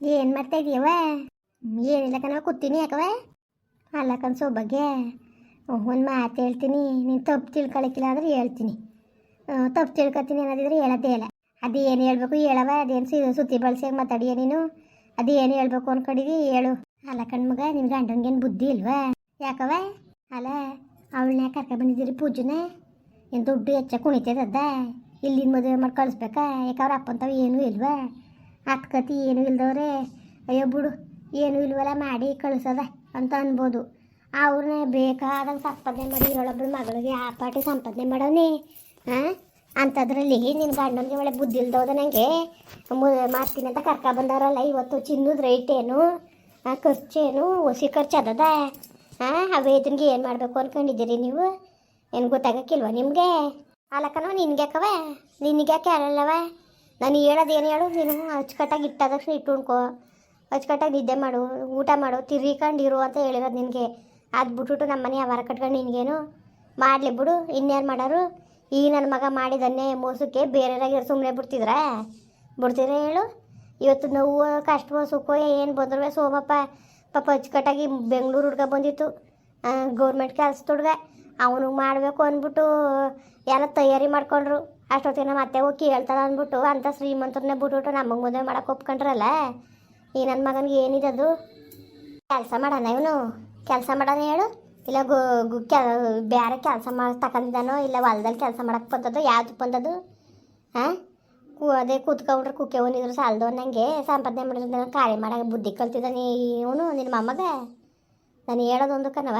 ಏನು ಮಾಡ್ತಾ ಇದೀಯವ ಏನಿಲ್ಲ ಕಣ, ಕೂತೀನಿ ಯಾಕವ ಅಲ್ಲ ಕಣ್ ಸೊಬಗ್ಗೆ ಒಂದು ಮಾತು ಹೇಳ್ತೀನಿ. ನೀನು ತಪ್ಪು ತಿಳ್ಕೊಳಕ್ಕಿಲ್ಲ ಅಂದ್ರೆ ಹೇಳ್ತೀನಿ. ತಪ್ಪು ತಿಳ್ಕೊತೀನಿ ಅನ್ನೋದಿದ್ರೆ ಹೇಳೋದೇ ಇಲ್ಲ. ಏನು ಹೇಳ್ಬೇಕು ಹೇಳವ ಅದೇನು ಸುತ್ತಿ ಬಳಸಿಯಾಗ ಮಾತಾಡಿಯ ನೀನು? ಏನು ಹೇಳ್ಬೇಕು ಅನ್ಕೊಂಡಿದಿ? ಹೇಳು. ಅಲ್ಲ ಕಣ್ಮಗ ನಿನ್ನ ಗಂಡನಿಗೇನು ಬುದ್ಧಿ ಇಲ್ವಾ? ಯಾಕವ ಅಲ್ಲ ಅವಳನ್ನ ಕರ್ಕ ಬಂದಿದ್ದೀರಿ ಪೂಜೆನ? ಏನು ದುಡ್ಡು ಹೆಚ್ಚ ಕುಣಿತದ ಇಲ್ಲಿನ ಮದುವೆ ಮಾಡಿ ಕಳಿಸ್ಬೇಕಾ? ಯಾಕೆ ಅವ್ರ ಅಪ್ಪಂತವ ಏನೂ ಇಲ್ವಾ? ಅತ್ಕತಿ ಏನೂ ಇಲ್ದವ್ರೆ, ಅಯ್ಯೋ ಬಿಡು, ಏನೂ ಇಲ್ವಲ್ಲ ಮಾಡಿ ಕಳಿಸೋದ ಅಂತ ಅನ್ಬೋದು. ಅವ್ರನ್ನ ಬೇಕಾದಂಗೆ ಸಂಪಾದನೆ ಮಾಡಿ ಇರೋಳೊಬ್ಬಳು ಮಗಳಿಗೆ ಆ ಪಾಟಿ ಸಂಪಾದನೆ ಮಾಡೋನಿ ಹಾಂ ಅಂಥದ್ರಲ್ಲಿ ನಿನ್ನ ಗಂಡನಿಗೆ ಒಳ್ಳೆ ಬುದ್ಧಿ ಇಲ್ದೋದ ನನಗೆ ಮಾಡ್ತೀನಿ ಅಂತ ಕರ್ಕ ಬಂದವರಲ್ಲ, ಇವತ್ತು ಚಿನ್ನದ ರೇಟ್ ಏನು? ಖರ್ಚೇನು ಹೊಸಿ ಖರ್ಚು ಅದದ? ಹಾಂ ಆ ವೇತನಿಗೆ ಏನು ಮಾಡಬೇಕು ಅಂದ್ಕೊಂಡಿದ್ದೀರಿ ನೀವು? ಏನು ಗೊತ್ತಾಗಕ್ಕಿಲ್ವ ನಿಮಗೆ? ಅಲ್ಲಕ್ಕನೋ ನಿನ್ಗೆ ಯಾಕವ ನಿನಗೆ ಯಾಕೆ ಅಲ್ಲವ ನಾನು ಹೇಳೋದು ಏನು ಹೇಳು? ನೀನು ಅಚ್ಚುಕಟ್ಟಾಗಿ ಇಟ್ಟ ತಕ್ಷಣ ಇಟ್ಟು ಉಣ್ಕೋ. ಅಚ್ಚುಕಟ್ಟಾಗಿ ನಿದ್ದೆ ಮಾಡು, ಊಟ ಮಾಡು ತಿರ್ಗಿಕೊಂಡಿರು ಅಂತ ಹೇಳಿರೋದು ನಿನಗೆ. ಅದು ಬಿಟ್ಬಿಟ್ಟು ನಮ್ಮ ಮನೆಯ ಹೊರ ಕಟ್ಕೊಂಡು ನಿನಗೇನು? ಮಾಡಲಿ ಬಿಡು ಇನ್ಯಾರು ಮಾಡೋರು? ಈ ನನ್ನ ಮಗ ಮಾಡಿದನ್ನೇ ಮೋಸಕ್ಕೆ ಬೇರೆಯವ್ರಾಗಿರೋ ಸುಮ್ಮನೆ ಬಿಡ್ತಿದ್ರಾ? ಬಿಡ್ತೀರ ಹೇಳು. ಇವತ್ತು ನೋವು ಕಷ್ಟವೋ ಸುಖೋ, ಏನು ಬಂದ್ರು ಸೋಮಪ್ಪ. ಪಾಪ ಅಚ್ಚುಕಟ್ಟಾಗಿ ಬೆಂಗಳೂರು ಹುಡ್ಗ ಬಂದಿತ್ತು. ಗೌರ್ಮೆಂಟ್ ಕೆಲಸದ ಹುಡ್ಗ. ಅವನಿಗೆ ಮಾಡಬೇಕು ಅಂದ್ಬಿಟ್ಟು ಎಲ್ಲ ತಯಾರಿ ಮಾಡ್ಕೊಂಡ್ರು. ಅಷ್ಟೊತ್ತಿಗೆ ನಮ್ಮ ಅತ್ತೆ ಹೋಗಿ ಕೇಳ್ತಾಳ ಅಂದ್ಬಿಟ್ಟು, ಅಂತ ಶ್ರೀಮಂತರನ್ನೇ ಬಿಟ್ಬಿಟ್ಟು ನಮಗೆ ಮದುವೆ ಮಾಡೋಕೆ ಒಪ್ಕೊಂಡ್ರಲ್ಲ? ಈ ನನ್ನ ಮಗನಿಗೆ ಏನಿದದು ಕೆಲಸ ಮಾಡೋಣ ಇವನು? ಕೆಲಸ ಮಾಡೋಣ ಹೇಳು. ಇಲ್ಲ ಗು ಗು, ಕೆ ಬೇರೆ ಕೆಲಸ ಮಾಡಿ ತಗೊಂಡಿದ್ದಾನೋ ಇಲ್ಲ ಹೊಲದಲ್ಲಿ ಕೆಲಸ ಮಾಡಕ್ಕೆ ಬಂದದ್ದು ಯಾವ್ದು ಬಂದದ್ದು ಹಾಂ ಕೂ, ಅದೇ ಕೂತ್ಕೊಂಡ್ರೆ ಕುಕ್ಕೆ ಒಂದಿದ್ರು ಸಾಲದು ನನಗೆ ಸಂಪಾದನೆ ಮಾಡಿದ್ರೆ ಕಾರ್ಯ ಮಾಡೋಕೆ ಬುದ್ಧಿ ಕಲ್ತಿದ್ದಾನೆ ಇವನು, ನಿನ್ನ ಮೊಮ್ಮಗ ನಾನು ಹೇಳೋದೊಂದು ಕಣವ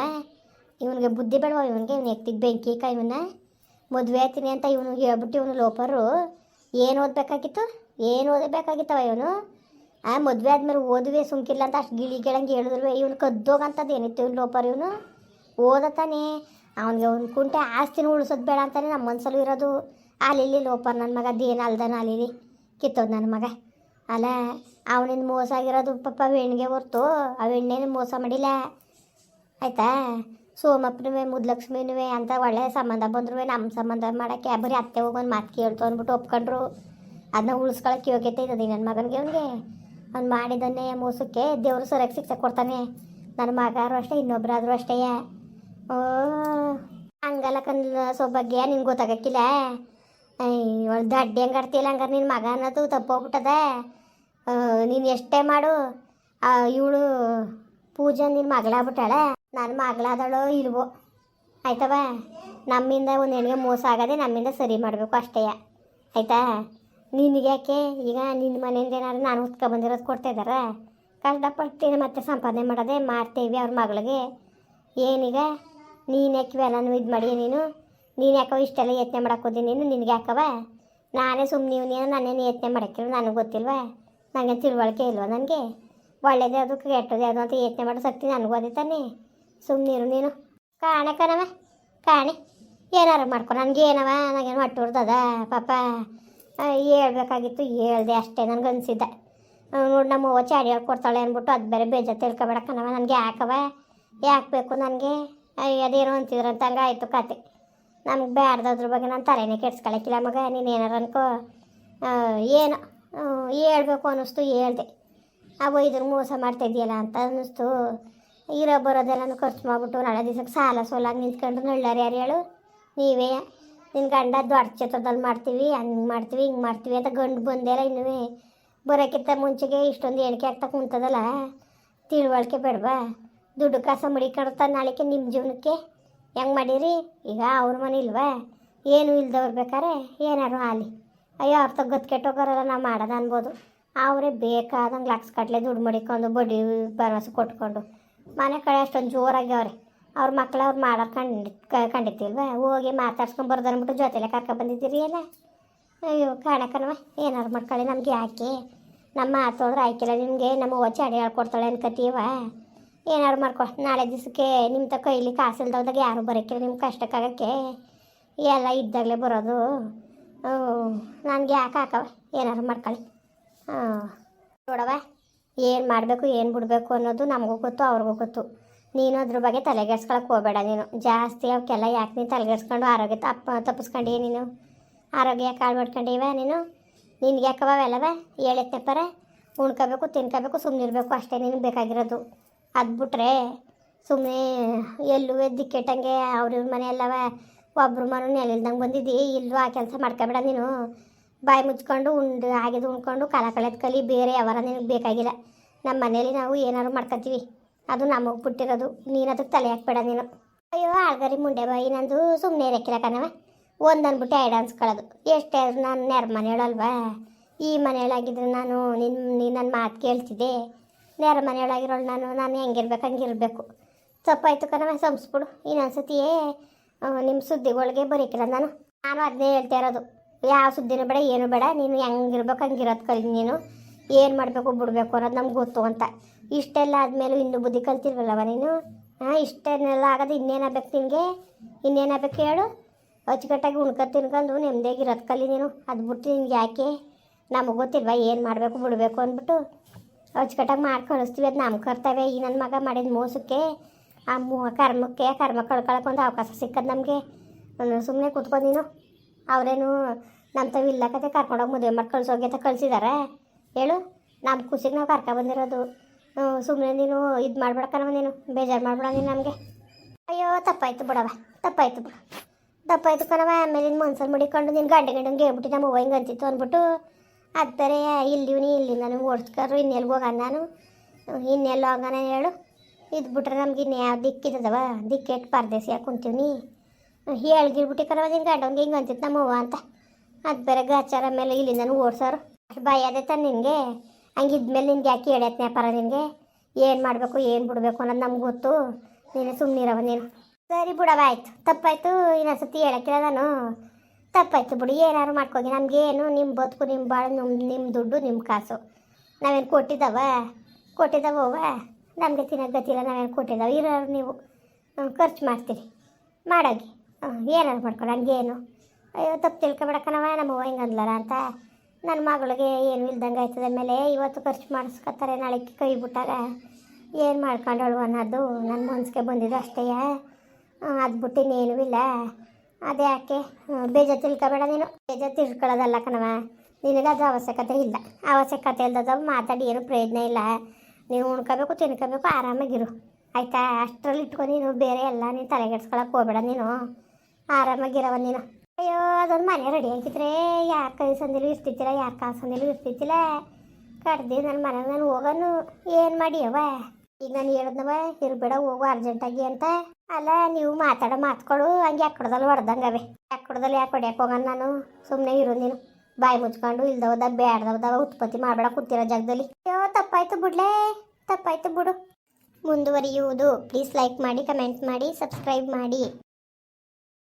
ಇವನಿಗೆ ಬುದ್ಧಿ ಬೇಡವ? ಇವನಿಗೆ ಇವನು ಎತ್ತಿಗೆ ಬೆಂಕಿ ಕೈ ಇವನ್ನ? ಮದುವೆ ಆಯ್ತೀನಿ ಅಂತ ಇವನು ಹೇಳ್ಬಿಟ್ಟು ಇವನು ಲೋಪರು. ಏನು ಓದಬೇಕಾಗಿತ್ತು? ಏನು ಓದಬೇಕಾಗಿತ್ತವ ಇವನು? ಆ, ಮದುವೆ ಆದ್ಮೇಲೆ ಓದುವೆ ಸುಮ್ಕಿಲ್ಲ ಅಂತ ಅಷ್ಟು ಗಿಳಿ ಗಿಳಂಗೆ ಹೇಳಿದ್ರು ಇವನು ಕದ್ದೋಗಂಥದ್ದು ಏನಿತ್ತು ಇವನು ಲೋಪರ್ ಇವನು? ಓದತಾನೆ. ಅವನಿಗೆ ಒಂದು ಕುಂಟೆ ಆಸ್ತಿನ ಉಳಿಸೋದು ಬೇಡ ಅಂತಾನೆ ನಮ್ಮ ಮನಸ್ಸಲ್ಲಿ ಇರೋದು. ಅಲ್ಲಿ ಲೋಪರ್ ನನ್ನ ಮಗ ಅದೇನು ಅಲ್ದಾನ ಅಲ್ಲಿ ಕಿತ್ತೋದು ನನ್ನ ಮಗ. ಅಲ್ಲ, ಅವನಿಂದ ಮೋಸ ಆಗಿರೋದು ಪಾಪ ಹೆಣ್ಣಿಗೆ ಹೊರ್ತು. ಆ ಹೆಣ್ಣೇನು ಮೋಸ ಮಾಡಿಲ್ಲ. ಆಯ್ತಾ? ಸೋಮಪ್ಪನವೇ, ಮುದ್ಲಕ್ಷ್ಮಿನವೇ, ಅಂತ ಒಳ್ಳೆಯ ಸಂಬಂಧ ಬಂದ್ರು ನಮ್ಮ ಸಂಬಂಧ ಮಾಡೋಕ್ಕೆ ಬರೀ ಅತ್ತೆ ಹೋಗೊಂದು ಮಾತು ಕೇಳ್ತು ಅಂದ್ಬಿಟ್ಟು ಒಪ್ಕೊಂಡ್ರು. ಅದನ್ನ ಉಳಿಸ್ಕೊಳಕ್ಕೆ ಯೋಗ್ಯತೆ ಇದ್ದದೆ ನನ್ನ ಮಗನಿಗೆ. ಅವನಿಗೆ ಅವ್ನು ಮಾಡಿದನ್ನೇ ಮೋಸಕ್ಕೆ ದೇವರು ಸರಿಯಾಗಿ ಶಿಕ್ಷೆ ಕೊಡ್ತಾನೆ. ನನ್ನ ಮಗಾರು ಅಷ್ಟೇ ಇನ್ನೊಬ್ಬರಾದರೂ ಅಷ್ಟೇ. ಓ ಹಂಗಲ್ಲ ಕಂದ ಸೊಬ್ಬಗ್ಗೆ ನಿಂಗೆ ಗೊತ್ತಾಗಕ್ಕಿಲ್ಲ. ಇವಳು ದಡ್ಡಿ ಹೆಂಗೆ ಆಡ್ತಿಲ್ಲ ಹಂಗಾರೆ ನಿನ್ನ ಮಗ ಅನ್ನೋದು ತಪ್ಪೋಗ್ಬಿಟ್ಟದ. ನೀನು ಎಷ್ಟೇ ಮಾಡು. ಇವಳು ಪೂಜಾ ನಿನ್ನ ಮಗಳಾಗ್ಬಿಟ್ಟಾಳ ನನ್ನ ಮಗಳಾದಳೋ ಇಲ್ವೋ? ಆಯ್ತವ? ನಮ್ಮಿಂದ ಒಂದು ಹೆಣ್ಣಿಗೆ ಮೋಸ ಆಗದೆ ನಮ್ಮಿಂದ ಸರಿ ಮಾಡಬೇಕು ಅಷ್ಟೇ. ಆಯ್ತಾ? ನಿನಗೆ ಯಾಕೆ? ಈಗ ನಿನ್ನ ಮನೆಯಿಂದ ಏನಾದ್ರು ನಾನು ಬಂದಿರೋದು ಕೊಡ್ತಾ ಇದ್ದಾರ? ಕಷ್ಟಪಡ್ತೀನಿ ಮತ್ತೆ ಸಂಪಾದನೆ ಮಾಡೋದೆ ಮಾಡ್ತೇವೆ ಅವ್ರ ಮಗಳಿಗೆ. ಏನೀಗ? ನೀನು ಯಾಕೆ ನಾನು ಇದು ಮಾಡಿ ನೀನು? ನೀನು ಯಾಕವ ಇಷ್ಟೆಲ್ಲ ಯತ್ನೆ ಮಾಡೋಕ್ಕೋದಿ ನೀನು? ನಿನಗೆ ಯಾಕವ? ನಾನೇ ಸುಮ್ಮನೆ ನೀನು ನಾನೇನು ಯತ್ನೆ ಮಾಡೋಕ್ಕಿಲ್ಲ ನನಗೆ ಗೊತ್ತಿಲ್ವಾ? ನನಗೆ ತಿಳುವಳಿಕೆ ಇಲ್ವಾ ನನಗೆ? ಒಳ್ಳೇದೇ ಅದು, ಕೆಟ್ಟದೇ ಅದು ಅಂತ ಯೋಚನೆ ಮಾಡೋ ಶಕ್ತಿ ನನಗೂ ಅದೇ ತಾನೇ. ಸುಮ್ಮನಿರು ನೀನು. ಕಾಣೆ ಕಣವ ಕಾಣೆ. ಏನಾರು ಮಾಡ್ಕೊ, ನನಗೆ ಏನವ ನನಗೇನು ಹೊಟ್ಟೆ ಹೊಡ್ದದ ಪಾಪ ಹೇಳ್ಬೇಕಾಗಿತ್ತು, ಹೇಳ್ದೆ ಅಷ್ಟೇ ನನಗೆ ಅನಿಸಿದ್ದ. ನೋಡಿ ನಮ್ಮ ಅವ್ವ ಚಾಡಿ ಕೊಡ್ತಾಳೆ ಅಂದ್ಬಿಟ್ಟು ಅದು ಬೇರೆ ಬೇಜ ತಿಳ್ಕೊಬೇಡ ಕಣವ ನನಗೆ ಯಾಕವ ಯಾಕೆ ಬೇಕು ನನಗೆ? ಅದೇನೋ ಅಂತಿದ್ರು ಹಂಗೆ ಆಯಿತು ಕತೆ. ನಮ್ಗೆ ಬೇಡ್ದದ್ರ ಬಗ್ಗೆ ನಾನು ತಲೆನೇ ಕೆಡ್ಸ್ಕೊಳಕ್ಕಿಲ್ಲ ಮಗ, ನೀನು ಏನಾರು ಅನ್ಕೋ. ಏನು ಹೇಳ್ಬೇಕು ಅನ್ನಿಸ್ತು, ಹೇಳ್ದೆ. ಅವ ಇದ್ರ ಮೋಸ ಮಾಡ್ತಾ ಇದೆಯಲ್ಲ ಅಂತ ಅನ್ನಿಸ್ತು. ಇರೋ ಬರೋದೆಲ್ಲನೂ ಖರ್ಚು ಮಾಡಿಬಿಟ್ಟು ನಾಳೆ ದಿವ್ಸಕ್ಕೆ ಸಾಲ ಸೋಲಾಗಿ ನಿಂತ್ಕೊಂಡ್ರು ನಳ್ಳಾರು ಯಾರು ಹೇಳು? ನೀವೇ. ನಿನ್ನ ಗಂಡ ದೊಡ್ಡ ಚಿತ್ರದಲ್ಲಿ ಮಾಡ್ತೀವಿ, ಹಂಗೆ ಮಾಡ್ತೀವಿ, ಹಿಂಗೆ ಮಾಡ್ತೀವಿ ಅಂತ ಗಂಡು ಬಂದೆಲ್ಲ ಇನ್ನೂ ಬರೋಕ್ಕಿಂತ ಮುಂಚೆಗೆ ಇಷ್ಟೊಂದು ಎಣಿಕೆ ಆಗ್ತಾ ಕುಂತದಲ್ಲ? ತಿಳುವಳಿಕೆ ಬೇಡವಾ. ದುಡ್ಡು ಕಾಸ ಮಡಿಕೊಡ್ತಾ ನಾಳೆಗೆ ನಿಮ್ಮ ಜೀವನಕ್ಕೆ. ಹೆಂಗೆ ಮಾಡೀರಿ? ಈಗ ಅವ್ರ ಮನೆ ಇಲ್ವಾ? ಏನು ಇಲ್ದವ್ರು ಬೇಕಾರೆ ಏನಾರು ಆಲಿ ಅಯ್ಯೋ, ಅವ್ರ ತಗ್ಗತ್ ಕೆಟ್ಟೋಗೋರಲ್ಲ ನಾವು ಮಾಡೋದು ಅನ್ಬೋದು. ಅವರೇ ಬೇಕಾದಂಗೆ ಲಕ್ಷ ಕಟ್ಲೆ ದುಡ್ಡು ಮಡಿಕೊಂಡು ಬಡ್ಡಿ ಭರವಸೆ ಕೊಟ್ಕೊಂಡು. ಮನೆ ಕಡೆ ಅಷ್ಟೊಂದು ಜೋರಾಗಿ ಅವ್ರೆ ಅವ್ರ ಮಕ್ಳು ಅವ್ರು ಮಾಡೋರು ಕಂಡು ಕಂಡಿತ್ತಿಲ್ವ ಹೋಗಿ ಮಾತಾಡ್ಸ್ಕೊಂಡು ಬರ್ದ ಅಂದ್ಬಿಟ್ಟು ಜೊತೆಲೆ ಕರ್ಕೊ ಬಂದಿದ್ದೀರಿ ಅಲ್ಲ ಅಯ್ಯೋ ಕಾಣಕನವ ಏನಾರು ಮಾಡ್ಕೊಳ್ಳಿ ನಮಗೆ ಯಾಕೆ? ನಮ್ಮ ಮಾತು ಅಂದ್ರೆ ಆಯ್ಕಿಲ್ಲ ನಿಮಗೆ, ನಮ್ಮ ಅವ್ವ ಚಾಡಿ ಹೇಳ್ಕೊಡ್ತಾಳೆ ಅನ್ಕತೀವ ಏನಾರು ಮಾಡ್ಕೊ, ನಾಳೆ ದಿವಸಕ್ಕೆ ನಿಮ್ಮ ತ ಕೈಲಿ ಕಾಸು ಇಲ್ದಾಗ ಯಾರು ಬರೋಕ್ಕಿಲ್ಲ ನಿಮ್ಮ ಕಷ್ಟಕ್ಕಾಗಕ್ಕೆ. ಎಲ್ಲ ಇದ್ದಾಗಲೇ ಬರೋದು. ನನಗೆ ಯಾಕೆ ಹಾಕವ ಏನಾರು ಮಾಡ್ಕೊಳ್ಳಿ. ಹಾಂ ನೋಡವ ಏನು ಮಾಡಬೇಕು, ಏನು ಬಿಡಬೇಕು ಅನ್ನೋದು ನಮಗೂ ಗೊತ್ತು, ಅವ್ರಿಗೂ ಗೊತ್ತು. ನೀನು ಅದ್ರ ಬಗ್ಗೆ ತಲೆಗೆಡ್ಸ್ಕೊಳಕ್ಕೆ ಹೋಗಬೇಡ ನೀನು. ಜಾಸ್ತಿ ಅವಕ್ಕೆಲ್ಲ ಯಾಕೆ ನೀನು ತಲೆಗೆಡ್ಸ್ಕೊಂಡು ಆರೋಗ್ಯ ತಪ್ಪ ತಪ್ಪಿಸ್ಕೊಂಡಿ ನೀನು. ಆರೋಗ್ಯ ಕಾಳು ಮಾಡ್ಕೊಂಡಿವ ನೀನು. ನಿನ್ಗೆ ಯಾಕವ ಅವೆಲ್ಲವ? ಹೇಳತ್ನೆಪ್ಪರ ಉಣ್ಕೋಬೇಕು, ತಿನ್ಕೋಬೇಕು ಸುಮ್ಮನೆ ಇರಬೇಕು ಅಷ್ಟೇ ನಿನಗೆ ಬೇಕಾಗಿರೋದು. ಅದು ಬಿಟ್ರೆ ಸುಮ್ಮನೆ ಎಲ್ಲೂ ದಿಕ್ಕೆಟ್ಟಂಗೆ ಅವ್ರ ಮನೆ ಎಲ್ಲವ ಒಬ್ರು ಮನೆ ನೆಲಿಲ್ದಂಗೆ ಬಂದಿದ್ದಿ ಇಲ್ಲೂ ಆ ಕೆಲಸ ಮಾಡ್ಕೊಬೇಡ ನೀನು. ಬಾಯಿ ಮುಚ್ಕೊಂಡು ಉಂಡು ಆಗಿದ್ದು ಉಂಡ್ಕೊಂಡು ಕಾಲ ಕಳೆದ ಕಲಿ ಬೇರೆ ಯಾವಾರ ನಿನಗೆ ಬೇಕಾಗಿಲ್ಲ. ನಮ್ಮ ಮನೇಲಿ ನಾವು ಏನಾದ್ರು ಮಾಡ್ಕೊತೀವಿ. ಅದು ನಮಗೆ ಬಿಟ್ಟಿರೋದು ನೀನು ಅದಕ್ಕೆ ತಲೆ ಹಾಕ್ಬೇಡ ನೀನು. ಅಯ್ಯೋ, ಆಳ್ಗರಿ ಮುಂಡೆ ಬಾಯಿ, ನಂದು ಸುಮ್ಮನೆ ಇರಕ್ಕಿಲ್ಲ ಕಣವ ಒಂದು ಅಂದ್ಬಿಟ್ಟು ಎರಡು ಅನ್ಸ್ಕೊಳ್ಳೋದು ಎಷ್ಟೇ ಆದರೂ ನಾನು ನೆರ ಮನೆಯೊಳಲ್ವಾ? ಈ ಮನೆಯೊಳಗಿದ್ರೆ ನಾನು ನಿನ್ನ ನೀನು ನನ್ನ ಮಾತು ಕೇಳ್ತಿದ್ದೆ. ನೆರ ಮನೆಯೊಳಗಿರೋಳು ನಾನು ನಾನು ಹೆಂಗಿರ್ಬೇಕು, ಹಂಗಿರ್ಬೇಕು. ತಪ್ಪಾಯ್ತು ಕಣವ ಸಂಸ್ಬಿಡು ಇನ್ನೊಂದ್ಸತಿಯೇ ನಿಮ್ಮ ಸುದ್ದಿಗಳಿಗೆ ಬರೀಕಿಲ್ಲ ನಾನು. ನಾನು ಅದನ್ನೇ ಹೇಳ್ತಾ ಇರೋದು. ಯಾವ ಸುದ್ದಿನೂ ಬೇಡ, ಏನು ಬೇಡ. ನೀನು ಹೆಂಗಿರ್ಬೇಕು ಹಂಗಿರೋದು ಕಲಿ ನೀನು. ಏನು ಮಾಡಬೇಕು, ಬಿಡಬೇಕು ಅನ್ನೋದು ನಮ್ಗೆ ಗೊತ್ತು ಅಂತ. ಇಷ್ಟೆಲ್ಲ ಆದಮೇಲೆ ಇನ್ನೂ ಬುದ್ಧಿ ಕಲ್ತಿಲ್ವಲ್ಲವ ನೀನು? ಹಾಂ, ಇಷ್ಟನ್ನೆಲ್ಲ ಆಗೋದು ಇನ್ನೇನಾಗಬೇಕು ನಿನಗೆ? ಇನ್ನೇನಾಗಬೇಕು ಹೇಳು? ಅಚ್ಚುಕಟ್ಟಾಗಿ ಉಣ್ಕೊ ತಿನ್ಕೊಂಡು ನೆಮ್ಮದಿಯಾಗಿರೋದು ಕಲಿ ನೀನು. ಅದು ಬಿಟ್ಟು ನಿನ್ಗೆ ಯಾಕೆ? ನಮಗೆ ಗೊತ್ತಿಲ್ವಾ ಏನು ಮಾಡಬೇಕು, ಬಿಡಬೇಕು ಅಂದ್ಬಿಟ್ಟು. ಅಚ್ಚುಕಟ್ಟಾಗಿ ಮಾಡಿ ಕಳಿಸ್ತೀವಿ, ಅದು ನಮ್ಮ ಕರ್ತವ್ಯ. ಈ ನನ್ನ ಮಗ ಮಾಡಿದ ಮೋಸಕ್ಕೆ, ಆ ಮೂ ಕರ್ಮಕ್ಕೆ, ಕರ್ಮ ಕಳ್ಕೊಳಕ್ಕೆ ಒಂದು ಅವಕಾಶ ಸಿಕ್ಕದು ನಮಗೆ. ಸುಮ್ಮನೆ ಕೂತ್ಕೊಂಡು ನೀನು. ಅವರೇನು ನಮ್ಮ ತಾವು ಇಲ್ಲ ಕತೆ ಕರ್ಕೊಂಡೋಗಿ ಮದುವೆ ಮಾಡಿ ಕಳ್ಸೋಗಿ ಅಂತ ಕಳ್ಸಿದಾರೆ. ಹೇಳು ನಮ್ಮ ಖುಷಿಗೆ ನಾವು ಕರ್ಕ ಬಂದಿರೋದು. ಸುಮ್ಮನೆ ನೀನು ಇದು ಮಾಡ್ಬೇಡ ಕಣವ ನೀನು, ಬೇಜಾರು ಮಾಡ್ಬೇಡ ನೀನು ನಮಗೆ. ಅಯ್ಯೋ, ತಪ್ಪಾಯ್ತು ಬಿಡವ ತಪ್ಪಾಯ್ತು ಬಿಡ. ತಪ್ಪಾಯ್ತು ಕಣವ ಆಮೇಲೆ ನಿನ್ನ ಮನ್ಸಲ್ಲಿ ಮುಡಿಕೊಂಡು ನಿನ್ನ ಗಂಡ ಗಂಡಂಗೆ ಹೇಳ್ಬಿಟ್ಟು ನಮ್ಮ ಹಿಂಗೆ ಅಂತಿತ್ತು ಅಂದ್ಬಿಟ್ಟು, ಅದು ಬೇರೆ ಇಲ್ಲಿವ್ನಿ ಇಲ್ಲಿ ನನಗೆ ಓಡಿಸ್ಕರು, ಇನ್ನೆಲ್ಗೆ ಹೋಗ ನಾನು. ಇನ್ನೆಲ್ಲ ಹೋಗೋಣ ಹೇಳು. ಇದು ಬಿಟ್ರೆ ನಮ್ಗೆ ಇನ್ಯಾವ ದಿಕ್ಕಿದ್ದವ? ದಿಕ್ಕೆಟ್ಟು ಪರದೇಸಿ ಕುಂತೀವಿ ಹೇಳ್ಗಿರ್ಬಿಟ್ಟು ಕರವಾಗಿನ ಗಂಡ ಗಂಡಂಗೆ ಹಿಂಗೆ ಅಂತಿತ್ತು ನಮ್ಮವ್ವ ಅಂತ. ಅದು ಬೇರೆ ಗಾಚಾರ ಮೇಲೆ ಇಲ್ಲಿಂದನೂ ಓಡ್ಸೋರು. ಭಯ ಅದೇ ತಾನು ನಿನಗೆ. ಹಂಗಿದ್ಮೇಲೆ ನಿನ್ಗೆ ಯಾಕೆ ಹೇಳತ್ ನ್ಯಾಪಾರ ನಿನಗೆ? ಏನು ಮಾಡಬೇಕು, ಏನು ಬಿಡಬೇಕು ಅನ್ನೋದು ನಮ್ಗೆ ಗೊತ್ತು. ನೀನು ಸುಮ್ಮನಿರವ ನೀನು. ಸರಿ ಬಿಡವ ಆಯಿತು. ತಪ್ಪಾಯ್ತು, ಇನ್ನೊಂದ್ಸತಿ ಹೇಳಕ್ಕಿಲ್ಲ ನಾನು. ತಪ್ಪಾಯ್ತು ಬಿಡಿ, ಏನಾದ್ರು ಮಾಡ್ಕೋಗಿ. ನಮಗೇನು ನಿಮ್ಮ ಬದುಕು ನಿಮ್ಮ ಬಾಳು ನಿಮ್ಮ ನಿಮ್ಮ ದುಡ್ಡು ನಿಮ್ಮ ಕಾಸು. ನಾವೇನು ಕೊಟ್ಟಿದ್ದಾವ? ಕೊಟ್ಟಿದ್ದಾವವ ನಮಗೆ ತಿನ್ನೋಕೆ ಗತಿಲ್ಲ ನಾವೇನು ಕೊಟ್ಟಿದ್ದಾವೆ? ಇರೋರು ನೀವು. ಖರ್ಚು ಮಾಡ್ತೀರಿ. ಮಾಡೋಗಿ. ಏನಾರು ಮಾಡ್ಕೊಂಡು ನನಗೇನು? ಅಯ್ಯೋ, ತಪ್ಪು ತಿಳ್ಕೊಬೇಡಕ್ಕನವ ನಮ್ಮವ್ವ ಹಿಂಗೆ ಅಂದ್ಲಲ್ಲ ಅಂತ. ನನ್ನ ಮಗಳಿಗೆ ಏನು ಇಲ್ದಂಗೆ ಆಯ್ತದ ಮೇಲೆ ಇವತ್ತು ಖರ್ಚು ಮಾಡಿಸ್ಕೊತಾರೆ ನಾಳೆ ಕೈ ಬಿಟ್ಟಾಗ. ಏನು ಮಾಡ್ಕೊಂಡಳು ಅನ್ನೋದು ನನ್ನ ಮನ್ಸಿಗೆ ಬಂದಿದ್ದು ಅಷ್ಟೇ. ಅದು ಬಿಟ್ಟು ಇನ್ನೇನೂ ಇಲ್ಲ. ಅದೇ ಯಾಕೆ? ಬೇಜ ತಿಳ್ಕೊಬೇಡ ನೀನು. ಬೇಜ ತಿಳ್ಕೊಳ್ಳೋದಲ್ಲ ಕಣವ ನಿನಗೆ ಅದು ಅವಶ್ಯಕತೆ ಇಲ್ಲ. ಅವಶ್ಯಕತೆ ಇಲ್ಲದದ ಮಾತಾಡಿ, ಏನು ಪ್ರಯೋಜನ ಇಲ್ಲ. ನೀನು ಉಣ್ಕೋಬೇಕು, ತಿನ್ಕೋಬೇಕು, ಆರಾಮಾಗಿರು. ಆಯಿತಾ? ಅಷ್ಟರಲ್ಲಿ ಇಟ್ಕೊ ನೀನು, ಬೇರೆ ಎಲ್ಲ ನೀನು ತಲೆಗೆಡ್ಸ್ಕೊಳಕ್ಕೆ ಹೋಗ್ಬೇಡ ನೀನು. ಆರಾಮಾಗಿರವ ನೀನು. ಅಯ್ಯೋ, ಅದೊಂದು ಮನೆ ರೆಡಿ ಆಗಿದ್ರೆ ಯಾರು ಕೈ ಸಂದಿಲು ಇರ್ತಿತ್ತಿಲ್ಲ ಯಾರು ಕಾಲು ಸಂದಿಲು ಇರ್ತಿತ್ತಿಲ್ಲ ಕಡ್ದು ನನ್ನ ಮನೆ ನಾನು ಹೋಗನು. ಏನು ಮಾಡಿಯವ ಈಗ ನಾನು ಹೇಳಿದ್ನವ ಇರ್ಬೇಡ, ಹೋಗು ಅರ್ಜೆಂಟಾಗಿ ಅಂತ. ಅಲ್ಲ, ನೀವು ಮಾತಾಡೋ ಮಾತ್ಕೊಳು ಹಂಗೆ ಯಾಕಡ್ದಲ್ಲಿ ಹೊಡೆದಂಗೆ ಅವೆ. ಯಾಕಡದಲ್ಲಿ ಯಾಕೆ ಹೊಡ್ಯಕ್ಕೆ ಹೋಗೋಣ ನಾನು? ಸುಮ್ಮನೆ ಇರು ನೀನು. ಬಾಯಿ ಮುಚ್ಕೊಂಡು ಇಲ್ದವದ ಬೇಡ್ದವದ ಉತ್ಪತ್ತಿ ಮಾಡಬೇಡ ಕೂತಿರೋ ಜಾಗದಲ್ಲಿ. ಅಯ್ಯೋ, ತಪ್ಪಾಯ್ತು ಬಿಡ್ಲೇ. ತಪ್ಪಾಯ್ತು ಬಿಡು. ಮುಂದುವರಿಯುವುದು. ಪ್ಲೀಸ್ ಲೈಕ್ ಮಾಡಿ ಕಮೆಂಟ್ ಮಾಡಿ ಸಬ್ಸ್ಕ್ರೈಬ್ ಮಾಡಿ.